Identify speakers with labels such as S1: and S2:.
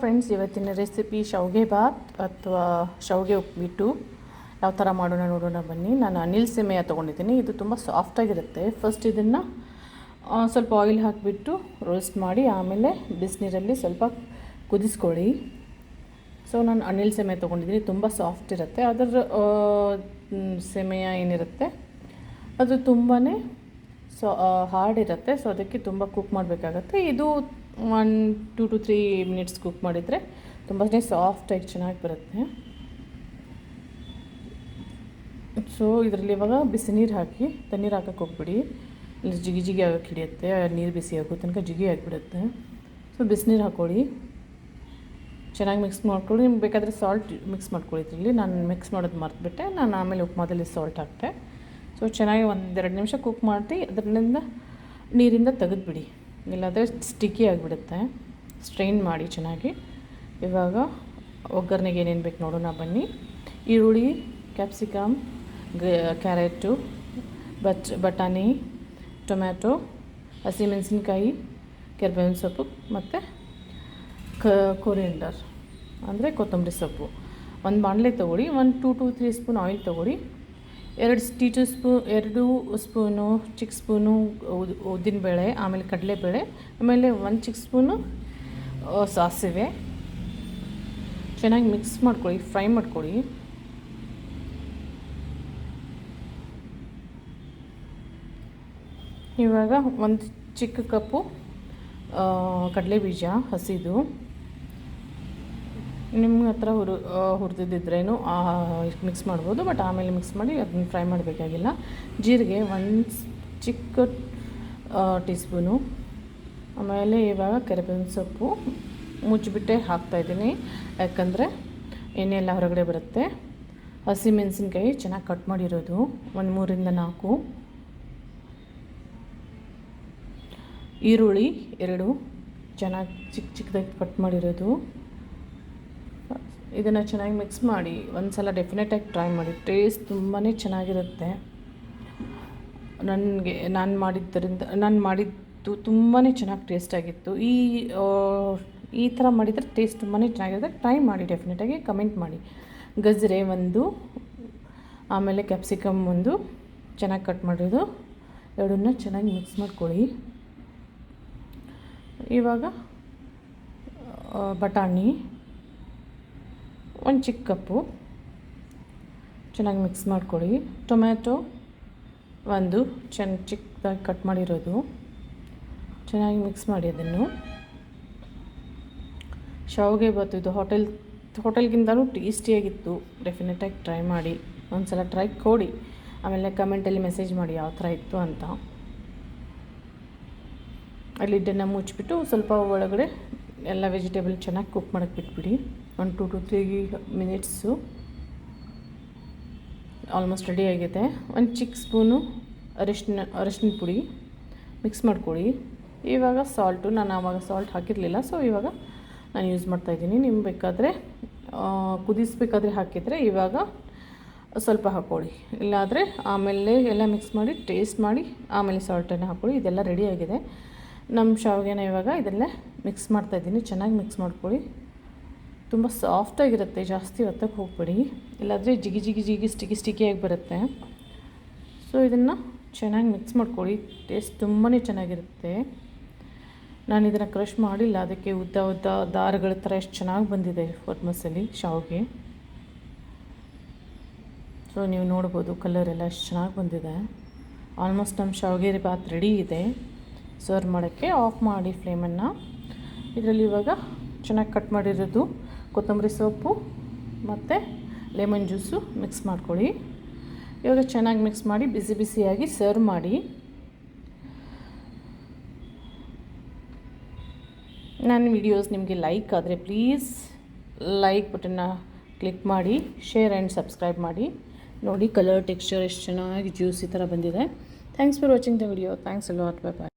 S1: Friends ಇವತ್ತಿನ recipe ಶಾವಿಗೆ ಬಾತ್ ಅಥವಾ ಶಾವಿಗೆ ಉಪ್ಪಿಟ್ಟು. ಯಾವ ಥರ ಮಾಡೋಣ ನೋಡೋಣ ಬನ್ನಿ. ನಾನು ಅನಿಲ್ ಸೀಮೆಯ ತೊಗೊಂಡಿದ್ದೀನಿ. ಇದು ತುಂಬ ಸಾಫ್ಟಾಗಿರುತ್ತೆ ಫಸ್ಟ್ ಇದನ್ನು ಸ್ವಲ್ಪ ಆಯಿಲ್ ಹಾಕಿಬಿಟ್ಟು ರೋಸ್ಟ್ ಮಾಡಿ, ಆಮೇಲೆ ಬಿಸಿನೀರಲ್ಲಿ ಸ್ವಲ್ಪ ಕುದಿಸ್ಕೊಳ್ಳಿ. ಸೊ ನಾನು ಅನಿಲ್ ಸೆಮೆ ತೊಗೊಂಡಿದ್ದೀನಿ. ತುಂಬ ಸಾಫ್ಟ್ ಇರುತ್ತೆ. ಅದರ ಸೆಮೆಯ ಏನಿರುತ್ತೆ? ಅದು ತುಂಬಾ ಸೊ ಹಾರ್ಡ್ ಇರುತ್ತೆ. ಸೊ ಅದಕ್ಕೆ ತುಂಬ ಕುಕ್ ಮಾಡಬೇಕಾಗತ್ತೆ. ಇದು one, two two three minutes cook ಮಾಡಿದರೆ ತುಂಬಾ ಸಾಫ್ಟಾಗಿ ಚೆನ್ನಾಗಿ ಬರುತ್ತೆ. ಸೊ ಇದರಲ್ಲಿ ಇವಾಗ ಬಿಸಿ ನೀರು ಹಾಕಿ, ತಣ್ಣೀರು ಹಾಕಕ್ಕೆ ಹೋಗ್ಬಿಡಿ. ಇಲ್ಲಿ ಜಿಗಿ ಜಿಗಿ ಆಗೋಕ್ಕೆ ಹಿಡಿಯುತ್ತೆ, ನೀರು ಬಿಸಿ ಆಗೋ ತನಕ ಜಿಗಿ ಆಗಿಬಿಡುತ್ತೆ. ಸೊ ಬಿಸಿನೀರು ಹಾಕ್ಕೊಳ್ಳಿ ಚೆನ್ನಾಗಿ ಮಿಕ್ಸ್ ಮಾಡ್ಕೊಳ್ಳಿ. ನಿಮ್ಗೆ ಬೇಕಾದರೆ ಸಾಲ್ಟ್ ಮಿಕ್ಸ್ ಮಾಡ್ಕೊಳ್ಳಿ ಇದರಲ್ಲಿ. ನಾನು ಮಿಕ್ಸ್ ಮಾಡೋದು ಮರೆತುಬಿಟ್ಟೆ. ನಾನು ಆಮೇಲೆ ಉಪ್ಮಾದಲ್ಲಿ ಸಾಲ್ಟ್ ಹಾಕ್ತೆ. ಸೊ ಚೆನ್ನಾಗಿ ಒಂದೆರಡು ನಿಮಿಷ ಕುಕ್ ಮಾಡಿ ಅದರಿಂದ ನೀರಿಂದ ತೆಗೆದುಬಿಡಿ. ಇಲ್ಲಾಂದರೆ ಸ್ಟಿಕ್ಕಿ ಆಗಿಬಿಡುತ್ತೆ. ಸ್ಟ್ರೈನ್ ಮಾಡಿ ಚೆನ್ನಾಗಿ. ಇವಾಗ ಒಗ್ಗರಣೆಗೆ ಏನೇನು ಬೇಕು ನೋಡೋಣ ಬನ್ನಿ. ಈರುಳ್ಳಿ ಕ್ಯಾಪ್ಸಿಕಮ್ ಕ್ಯಾರೆಟು ಬಚ್, ಬಟಾಣಿ, ಟೊಮ್ಯಾಟೊ ಹಸಿಮೆಣಸಿನ್ಕಾಯಿ ಕೆರ್ಬೇವಿನ ಸೊಪ್ಪು ಮತ್ತು ಕ ಕೊರಿಯಂಡರ್ ಅಂದರೆ ಕೊತ್ತಂಬರಿ ಸೊಪ್ಪು. ಒಂದು ಬಾಣಲೆ ತೊಗೊಳ್ಳಿ, ಒಂದು two to three spoon oil ತೊಗೊಳ್ಳಿ. ಎರಡು ಟೀಚು ಸ್ಪೂ, ಎರಡು ಸ್ಪೂನು ಚಿಕ್ಕ ಸ್ಪೂನು ಉದ್ದಿನಬೇಳೆ ಆಮೇಲೆ ಕಡಲೆಬೇಳೆ, ಆಮೇಲೆ ಒಂದು ಚಿಕ್ಕ ಸ್ಪೂನು ಸಾಸಿವೆ. ಚೆನ್ನಾಗಿ ಮಿಕ್ಸ್ ಮಾಡ್ಕೊಳ್ಳಿ ಫ್ರೈ ಮಾಡ್ಕೊಳ್ಳಿ. ಇವಾಗ ಒಂದು ಚಿಕ್ಕ ಕಪ್ಪು ಕಡಲೆ ಬೀಜ ಹಸಿದು. ನಿಮ್ಮ ಹತ್ರ ಹುರು ಹುರಿದಿದ್ದರೇನು ಮಿಕ್ಸ್ ಮಾಡ್ಬೋದು ಬಟ್ ಆಮೇಲೆ ಮಿಕ್ಸ್ ಮಾಡಿ ಅದನ್ನ ಫ್ರೈ ಮಾಡಬೇಕಾಗಿಲ್ಲ. ಜೀರಿಗೆ ಒಂದು ಚಿಕ್ಕ ಟೀ ಸ್ಪೂನು ಆಮೇಲೆ ಇವಾಗ ಕರಿಬೇವಿನ ಸೊಪ್ಪು ಮುಚ್ಚಿಬಿಟ್ಟೆ ಹಾಕ್ತಾಯಿದ್ದೀನಿ ಯಾಕಂದರೆ ಎಣ್ಣೆ ಎಲ್ಲ ಹೊರಗಡೆ ಬರುತ್ತೆ. ಹಸಿ ಮೆಣಸಿನ್ಕಾಯಿ ಚೆನ್ನಾಗಿ ಕಟ್ ಮಾಡಿರೋದು. ಒಂದು ಮೂರಿಂದ ನಾಲ್ಕು. ಈರುಳ್ಳಿ ಎರಡು. ಚೆನ್ನಾಗಿ ಚಿಕ್ಕ ಚಿಕ್ಕದಾಗಿ ಕಟ್ ಮಾಡಿರೋದು. ಇದನ್ನು ಚೆನ್ನಾಗಿ ಮಿಕ್ಸ್ ಮಾಡಿ ಒಂದು ಸಲ ಡೆಫಿನೆಟಾಗಿ ಟ್ರೈ ಮಾಡಿ ಟೇಸ್ಟ್ ತುಂಬಾ ಚೆನ್ನಾಗಿರುತ್ತೆ. ನನಗೆ, ನಾನು ಮಾಡಿದ್ದರಿಂದ, ನಾನು ಮಾಡಿದ್ದು ತುಂಬಾ ಚೆನ್ನಾಗಿ ಟೇಸ್ಟಾಗಿತ್ತು ಈ ಈ ಥರ ಮಾಡಿದರೆ ಟೇಸ್ಟ್ ತುಂಬಾ ಚೆನ್ನಾಗಿರುತ್ತೆ. ಟ್ರೈ ಮಾಡಿ ಡೆಫಿನೆಟಾಗಿ ಕಮೆಂಟ್ ಮಾಡಿ. ಗಜ್ರೆ ಒಂದು, ಆಮೇಲೆ ಕ್ಯಾಪ್ಸಿಕಮ್ ಒಂದು, ಚೆನ್ನಾಗಿ ಕಟ್ ಮಾಡಿರೋದು ಎರಡನ್ನ ಚೆನ್ನಾಗಿ ಮಿಕ್ಸ್ ಮಾಡ್ಕೊಳ್ಳಿ. ಇವಾಗ ಬಟಾಣಿ. ಒಂದು ಚಿಕ್ಕ ಕಪ್ಪು. ಚೆನ್ನಾಗಿ ಮಿಕ್ಸ್ ಮಾಡ್ಕೊಳ್ಳಿ. ಟೊಮ್ಯಾಟೊ ಒಂದು ಚೆನ್ನ ಚಿಕ್ಕದಾಗಿ ಕಟ್ ಮಾಡಿರೋದು. ಚೆನ್ನಾಗಿ ಮಿಕ್ಸ್ ಮಾಡಿ ಅದನ್ನು. ಶಾವಿಗೆ ಬಾತು ಇದು ಹೋಟೆಲ್, ಹೋಟೆಲ್ಗಿಂತಲೂ ಟೇಸ್ಟಿಯಾಗಿತ್ತು. ಡೆಫಿನೆಟಾಗಿ ಟ್ರೈ ಮಾಡಿ. ಒಂದು ಸಲ ಟ್ರೈ ಕೊಡಿ. ಆಮೇಲೆ ಕಮೆಂಟಲ್ಲಿ ಮೆಸೇಜ್ ಮಾಡಿ ಯಾವ ಥರ ಇತ್ತು ಅಂತ. ಅಲ್ಲಿ ಮುಚ್ಚಿಬಿಟ್ಟು ಸ್ವಲ್ಪ ಒಳಗಡೆ ಎಲ್ಲ ವೆಜಿಟೇಬಲ್ ಚೆನ್ನಾಗಿ ಕುಕ್ ಮಾಡೋಕ್ಕೆ ಬಿಟ್ಬಿಡಿ. One two two three minutes almost ready ಆಗಿದೆ. ಒಂದು ಚಿಕ್ಕ ಸ್ಪೂನು ಅರಿಶಿನ ಅರಿಶಿನ ಪುಡಿ ಮಿಕ್ಸ್ ಮಾಡ್ಕೊಳ್ಳಿ. ಇವಾಗ ಸಾಲ್ಟು ನಾನು ಆವಾಗ ಸಾಲ್ಟ್ ಹಾಕಿರಲಿಲ್ಲ ಸೊ ಇವಾಗ ನಾನು ಯೂಸ್ ಮಾಡ್ತಾಯಿದ್ದೀನಿ ನಿಮ್ಗೆ ಬೇಕಾದರೆ ಕುದಿಸ್ಬೇಕಾದ್ರೆ ಹಾಕಿದರೆ ಇವಾಗ ಸ್ವಲ್ಪ ಹಾಕ್ಕೊಳ್ಳಿ ಇಲ್ಲಾದರೆ ಆಮೇಲೆ ಎಲ್ಲ ಮಿಕ್ಸ್ ಮಾಡಿ ಟೇಸ್ಟ್ ಮಾಡಿ, ಆಮೇಲೆ ಸಾಲ್ಟನ್ನು ಹಾಕ್ಕೊಳ್ಳಿ ಇದೆಲ್ಲ ರೆಡಿಯಾಗಿದೆ ನಮ್ಮ ಶಾವಿಗೆನ ಇವಾಗ ಇದೆಲ್ಲ ಮಿಕ್ಸ್ ಮಾಡ್ತಾಯಿದ್ದೀನಿ ಚೆನ್ನಾಗಿ ಮಿಕ್ಸ್ ಮಾಡ್ಕೊಳ್ಳಿ. ತುಂಬ ಸಾಫ್ಟಾಗಿರುತ್ತೆ ಜಾಸ್ತಿ ಒತ್ತಕ್ಕೆ ಹೋಗಬೇಡಿ. ಇಲ್ಲಾಂದರೆ ಜಿಗಿ ಜಿಗಿ ಜಿಗಿ ಸ್ಟಿಕಿ ಸ್ಟಿಕಿಯಾಗಿ ಬರುತ್ತೆ. ಸೊ ಇದನ್ನು ಚೆನ್ನಾಗಿ ಮಿಕ್ಸ್ ಮಾಡ್ಕೊಳ್ಳಿ. ಟೇಸ್ಟ್ ತುಂಬಾ ಚೆನ್ನಾಗಿರುತ್ತೆ. ನಾನು ಇದನ್ನು ಕ್ರಷ್ ಮಾಡಿಲ್ಲ. ಅದಕ್ಕೆ ಉದ್ದ ಉದ್ದ ದಾರಗಳ ಥರ ಎಷ್ಟು ಚೆನ್ನಾಗಿ ಬಂದಿದೆ ಮಸಾಲೆ ಶಾವಿಗೆ. ಸೊ ನೀವು ನೋಡ್ಬೋದು ಕಲರ್ ಎಲ್ಲ ಎಷ್ಟು ಚೆನ್ನಾಗಿ ಬಂದಿದೆ. ಆಲ್ಮೋಸ್ಟ್ ನಮ್ಮ ಶಾವಿಗೆ ಬಾತ್ ರೆಡಿ ಇದೆ. ಸರ್ವ್ ಮಾಡೋಕ್ಕೆ ಆಫ್ ಮಾಡಿ ಫ್ಲೇಮನ್ನು ಇದರಲ್ಲಿ ಇವಾಗ ಚೆನ್ನಾಗಿ ಕಟ್ ಮಾಡಿರೋದು ಕೊತ್ತಂಬರಿ ಸೊಪ್ಪು ಮತ್ತು ಲೆಮನ್ ಜ್ಯೂಸು ಮಿಕ್ಸ್ ಮಾಡ್ಕೊಳ್ಳಿ. ಇವಾಗ ಚೆನ್ನಾಗಿ ಮಿಕ್ಸ್ ಮಾಡಿ ಬಿಸಿ ಬಿಸಿಯಾಗಿ ಸರ್ವ್ ಮಾಡಿ. ನನ್ನ ವಿಡಿಯೋಸ್ ನಿಮಗೆ ಲೈಕ್ ಆದರೆ ಪ್ಲೀಸ್ ಲೈಕ್ ಬಟನ್ನ ಕ್ಲಿಕ್ ಮಾಡಿ ಶೇರ್ ಆ್ಯಂಡ್ ಸಬ್ಸ್ಕ್ರೈಬ್ ಮಾಡಿ. ನೋಡಿ ಕಲರ್ ಟೆಕ್ಸ್ಚರ್ ಎಷ್ಟು ಚೆನ್ನಾಗಿ ಜ್ಯೂಸ್ ಈ ಥರ ಬಂದಿದೆ. Thanks for watching the video thanks a lot bye bye